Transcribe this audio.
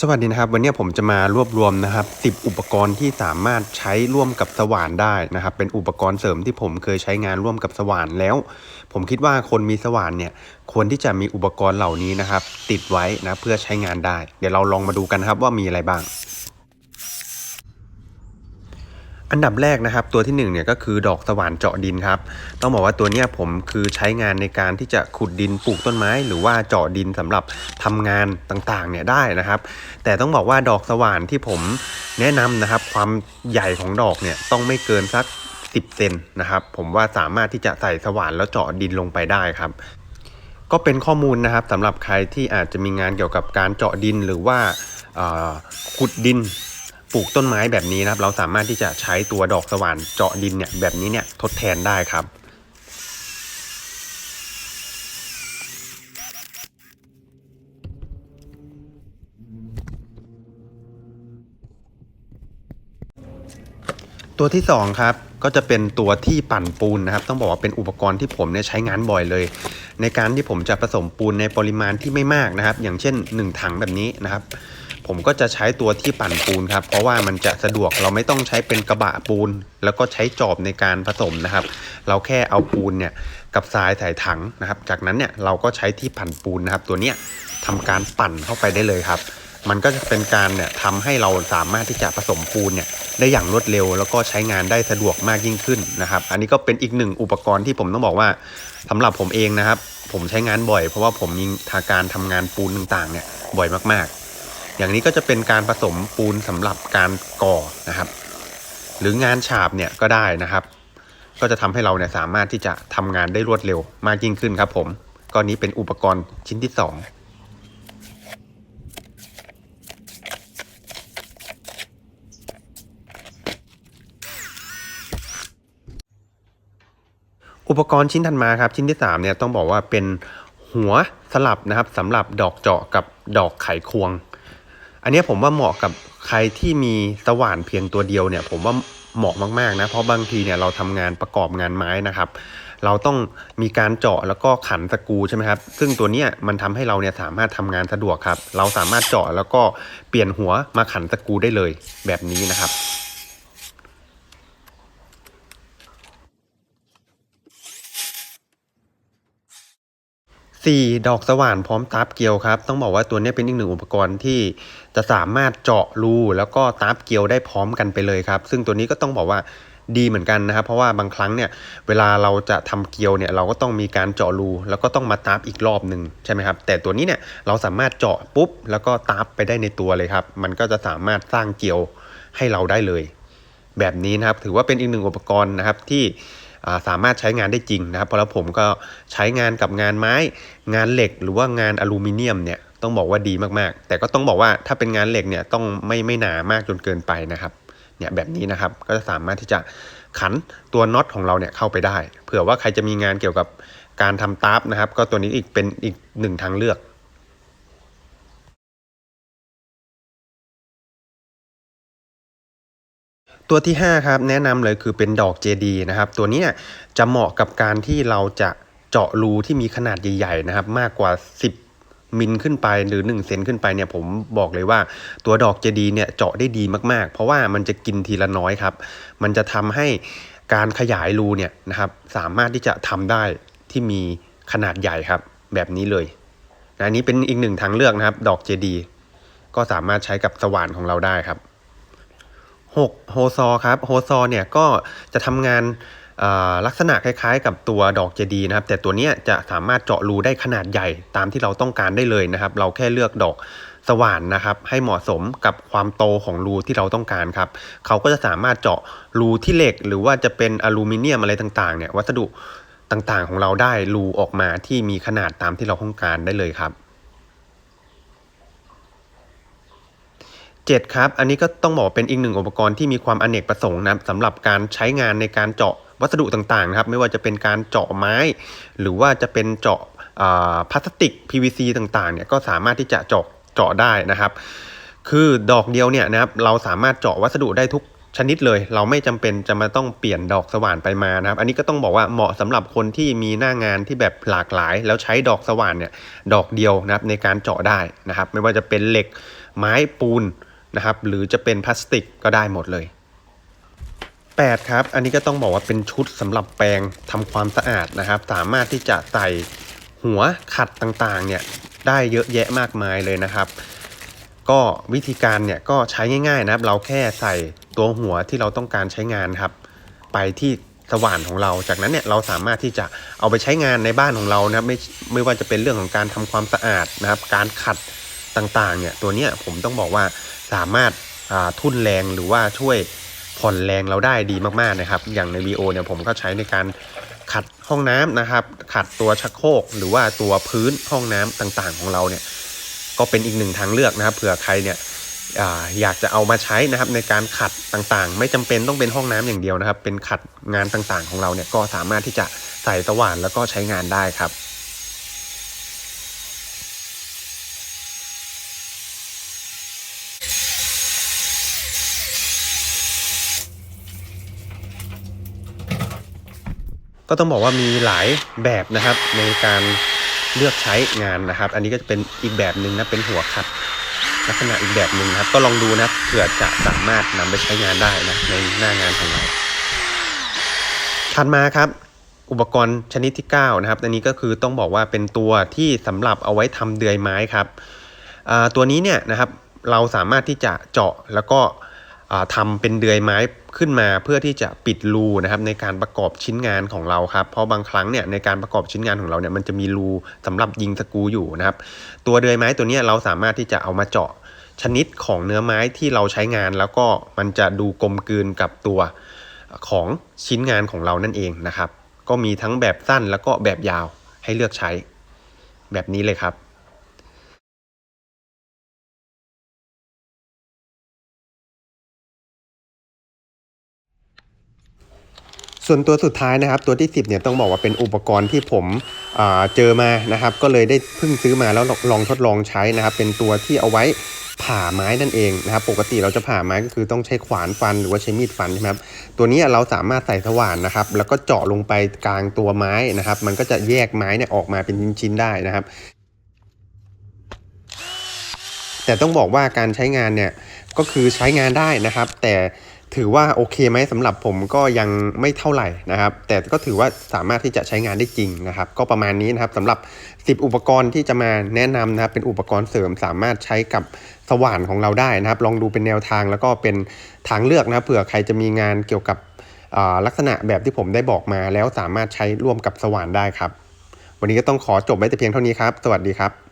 สวัสดีนะครับ วันนี้ผมจะมารวบรวมนะครับ 10 อุปกรณ์ที่สามารถใช้ร่วมกับสว่านได้นะครับ เป็นอุปกรณ์เสริมที่ผมเคยใช้งานร่วมกับสว่านแล้ว ผมคิดว่าคนมีสว่านเนี่ยควรที่จะมีอุปกรณ์เหล่านี้นะครับ ติดไว้นะเพื่อใช้งานได้ เดี๋ยวเราลองมาดูกันครับว่ามีอะไรบ้าง อันดับแรกนะครับตัวที่1เนี่ยก็คือดอกสว่านเจาะดินครับต้องบอกว่าตัวเนี้ยผมคือใช้งานในการที่จะขุดดินปลูกต้นไม้ หรือว่าเจาะดินสำหรับทำงานต่างๆเนี่ยได้นะครับ แต่ต้องบอกว่าดอกสว่านที่ผมแนะนำนะครับ ความใหญ่ของดอกเนี่ยต้องไม่เกินสัก 10เซนนะครับ ผมว่าสามารถที่จะใส่สว่านแล้วเจาะดินลงไปได้ครับก็เป็นข้อมูลนะครับสำหรับใครที่อาจจะมีงานเกี่ยวกับการเจาะดินหรือว่าขุดดิน ปลูกต้นไม้แบบนี้นะครับ เราสามารถที่จะใช้ตัวดอกสว่านเจาะดินเนี่ยแบบนี้เนี่ยทดแทนได้ครับตัวที่2ครับก็จะเป็นตัวที่ปั่นปูนนะครับ ต้องบอกว่าเป็นอุปกรณ์ที่ผมเนี่ยใช้งานบ่อยเลย ในการที่ผมจะผสมปูนในปริมาณที่ไม่มากนะครับ อย่างเช่น 1 ถังแบบนี้นะครับ ผมก็จะใช้ตัวที่ปั่นปูนครับ เพราะว่ามันจะสะดวกเราไม่ต้องใช้เป็นกระบะปูน แล้วก็ใช้จอบในการผสมนะครับ เราแค่เอาปูนเนี่ยกับทรายใส่ถังนะครับ จากนั้นเนี่ยเราก็ใช้ที่ปั่นปูนนะครับ ตัวเนี้ยทำการปั่นเข้าไปได้เลยครับ มันก็จะเป็นการเนี่ยทำให้เราสามารถที่จะผสมปูนเนี่ยได้อย่างรวดเร็ว แล้วก็ใช้งานได้สะดวกมากยิ่งขึ้นนะครับ อันนี้ก็เป็นอีกหนึ่งอุปกรณ์ที่ผมต้องบอกว่าสำหรับผมเองนะครับ ผมใช้งานบ่อยเพราะว่าผมมีทาการทำงานปูนต่างๆเนี่ยบ่อยมากๆ อย่างนี้ก็จะเป็นการผสมปูนสำหรับการก่อนะครับ หรืองานฉาบเนี่ยก็ได้นะครับ ก็จะทำให้เราเนี่ยสามารถที่จะทำงานได้รวดเร็วมากยิ่งขึ้นครับผมก็นี้เป็นอุปกรณ์ชิ้นที่สองอุปกรณ์ชิ้นถัดมาครับ ชิ้นที่3เนี่ยต้องบอกว่าเป็นหัวสลับนะครับสำหรับดอกเจาะกับดอกไขควง อันนี้ผมว่าเหมาะกับใครที่มีสว่านเพียงตัวเดียวเนี่ย ผมว่าเหมาะมากๆนะเพราะบางทีเนี่ยเราทำงานประกอบงานไม้นะครับ เราต้องมีการเจาะแล้วก็ขันตะกูใช่ไหมครับ ซึ่งตัวเนี้ยมันทำให้เราเนี่ยสามารถทำงานสะดวกครับ เราสามารถเจาะแล้วก็เปลี่ยนหัวมาขันตะกูได้เลยแบบนี้นะครับ 4 ดอกสว่านพร้อมตาร์ปเกลียวครับ ต้องบอกว่าตัวนี้เป็นอีกหนึ่งอุปกรณ์ที่จะสามารถเจาะรูแล้วก็ตาร์ปเกลียวได้พร้อมกันไปเลยครับ ซึ่งตัวนี้ก็ต้องบอกว่าดีเหมือนกันนะครับ เพราะว่าบางครั้งเนี่ยเวลาเราจะทำเกลียวเนี่ยเราก็ต้องมีการเจาะรูแล้วก็ต้องมาตาร์ปอีกรอบหนึ่งใช่ไหมครับ แต่ตัวนี้เนี่ยเราสามารถเจาะปุ๊บแล้วก็ตาร์ปไปได้ในตัวเลยครับ มันก็จะสามารถสร้างเกลียวให้เราได้เลย แบบนี้นะครับถือว่าเป็นอีกหนึ่งอุปกรณ์นะครับที่ สามารถใช้งานได้จริงนะครับ เพราะแล้วผมก็ใช้งานกับงานไม้ งานเหล็กหรือว่างานอลูมิเนียมเนี่ยต้องบอกว่าดีมากๆ แต่ก็ต้องบอกว่าถ้าเป็นงานเหล็กเนี่ยต้องไม่ไม่หนามากจนเกินไปนะครับเนี่ยแบบนี้นะครับก็จะสามารถที่จะขันตัวน็อตของเราเนี่ยเข้าไปได้ เผื่อว่าใครจะมีงานเกี่ยวกับการทำตาร์ปนะครับ ก็ตัวนี้อีกเป็นอีกหนึ่งทางเลือก ตัวที่ 5 ครับ แนะนำเลยคือเป็นดอกเจดีนะครับ ตัวนี้จะเหมาะกับการที่เราจะเจาะรูที่มีขนาดใหญ่ๆนะครับ มากกว่า 10มิลขึ้นไปหรือ1เซนขึ้นไปเนี่ยผมบอกเลยว่าตัวดอกเจดีเนี่ยเจาะได้ดีมากๆ เพราะว่ามันจะกินทีละน้อยครับ มันจะทำให้การขยายรูเนี่ยนะครับสามารถที่จะทำได้ที่มีขนาดใหญ่ครับ แบบนี้เลยอันนี้เป็นอีกหนึ่งทางเลือกนะครับ ดอกเจดีก็สามารถใช้กับสว่านของเราได้ครับ 6โฮซอครับโฮซอเนี่ยก็จะทำงานลักษณะคล้ายๆ กับตัวดอกเจดีนะครับ แต่ตัวนี้จะสามารถเจาะรูได้ขนาดใหญ่ตามที่เราต้องการได้เลยนะครับ เราแค่เลือกดอกสว่านนะครับ ให้เหมาะสมกับความโตของรูที่เราต้องการครับ เขาก็จะสามารถเจาะรูที่เหล็ก หรือว่าจะเป็นอลูมิเนียมอะไรต่างๆเนี่ยวัสดุต่างๆของเราได้รูออกมาที่มีขนาดตามที่เราต้องการได้เลยครับ 7ครับ อันนี้ก็ต้องบอกเป็นอีกหนึ่งอุปกรณ์ที่มีความอเนกประสงค์นะครับสำหรับการใช้งานในการเจาะวัสดุต่างๆนะครับ ไม่ว่าจะเป็นการเจาะไม้ หรือว่าจะเป็นเจาะพลาสติก PVC ต่างๆเนี่ยก็สามารถที่จะเจาะเจาะได้นะครับ คือดอกเดียวเนี่ยนะครับเราสามารถเจาะวัสดุได้ทุกชนิดเลย เราไม่จำเป็นจะมาต้องเปลี่ยนดอกสว่านไปมานะครับ อันนี้ก็ต้องบอกว่าเหมาะสำหรับคนที่มีหน้างานที่แบบหลากหลาย แล้วใช้ดอกสว่านเนี่ยดอกเดียวนะครับในการเจาะได้นะครับ ไม่ว่าจะเป็นเหล็กไม้ปูน นะครับหรือจะเป็นพลาสติกก็ได้หมดเลย 8 ครับ อันนี้ก็ต้องบอกว่าเป็นชุดสำหรับแปรงทำความสะอาดนะครับ สามารถที่จะใส่หัวขัดต่างๆเนี่ยได้เยอะแยะมากมายเลยนะครับ ก็วิธีการเนี่ยก็ใช้ง่ายๆนะครับ เราแค่ใส่ตัวหัวที่เราต้องการใช้งานครับ ไปที่สว่านของเรา จากนั้นเนี่ยเราสามารถที่จะเอาไปใช้งานในบ้านของเรานะครับไม่ไม่ว่าจะเป็นเรื่องของการทำความสะอาดนะครับ การขัด ต่างๆเนี่ยตัวเนี้ยผมต้องบอกว่าสามารถาทุ่นแรงหรือว่าช่วยผ่อนแรงเราได้ดีมากๆนะครับ อย่างใน VO เนี่ยผมก็ใช้ในการขัดห้องน้ำนะครับ ขัดตัวชักโครกหรือว่าตัวพื้นห้องน้ำต่างๆของเราเนี่ยก็เป็นอีกหนึ่งทางเลือกนะครับเผื่อใครเนี่ยออยากจะเอามาใช้นะครับในการขัดต่างๆ ไม่จำเป็นต้องเป็นห้องน้ำอย่างเดียวนะครับ เป็นขัดงานต่างๆของเราเนี่ยก็สามารถที่จะใส่สว่านแล้วก็ใช้งานได้ครับ ก็ต้องบอกว่ามีหลายแบบนะครับในการเลือกใช้งานนะครับ อันนี้ก็จะเป็นอีกแบบหนึ่งนะเป็นหัวขัดลักษณะอีกแบบหนึ่งครับ ก็ลองดูนะเผื่อจะสามารถนำไปใช้งานได้นะในหน้างานของเราถัดมาครับ อุปกรณ์ชนิดที่9นะครับอันนี้ก็คือต้องบอกว่าเป็นตัวที่สำหรับเอาไว้ทำเดือยไม้ครับตัวนี้เนี่ยนะครับเราสามารถที่จะเจาะแล้วก็ อ่าทำเป็นเดือยไม้ขึ้นมาเพื่อที่จะปิดรูนะครับในการประกอบชิ้นงานของเราครับเพราะบางครั้งเนี่ยในการประกอบชิ้นงานของเราเนี่ยมันจะมีรูสำหรับยิงสกูอยู่นะครับ ตัวเดือยไม้ตัวนี้เราสามารถที่จะเอามาเจาะชนิดของเนื้อไม้ที่เราใช้งาน แล้วก็มันจะดูกลมกลืนกับตัวของชิ้นงานของเรานั่นเองนะครับ ก็มีทั้งแบบสั้นแล้วก็แบบยาวให้เลือกใช้แบบนี้เลยครับ ส่วนตัวสุดท้ายนะครับตัวที่ 10เนี่ยต้องบอกว่าเป็นอุปกรณ์ที่ผมเจอมานะครับ ก็เลยได้เพิ่งซื้อมาแล้วลองทดลองใช้นะครับ เป็นตัวที่เอาไว้ผ่าไม้นั่นเองนะครับ ปกติเราจะผ่าไม้ก็คือต้องใช้ขวานฟันหรือว่าใช้มีดฟันใช่ไหมครับตัวนี้เราสามารถใส่สว่านนะครับ แล้วก็เจาะลงไปกลางตัวไม้นะครับ มันก็จะแยกไม้เนี่ยออกมาเป็นชิ้นๆได้นะครับแต่ต้องบอกว่าการใช้งานเนี่ยก็คือใช้งานได้นะครับ แต่ ถือว่าโอเคไหมสำหรับผมก็ยังไม่เท่าไหร่นะครับ แต่ก็ถือว่าสามารถที่จะใช้งานได้จริงนะครับ ก็ประมาณนี้นะครับสำหรับ 10 อุปกรณ์ที่จะมาแนะนำนะครับ เป็นอุปกรณ์เสริมสามารถใช้กับสว่านของเราได้นะครับ ลองดูเป็นแนวทางแล้วก็เป็นทางเลือกนะเผื่อใครจะมีงานเกี่ยวกับลักษณะแบบที่ผมได้บอกมา แล้วสามารถใช้ร่วมกับสว่านได้ครับ วันนี้ก็ต้องขอจบไว้แต่เพียงเท่านี้ครับ สวัสดีครับ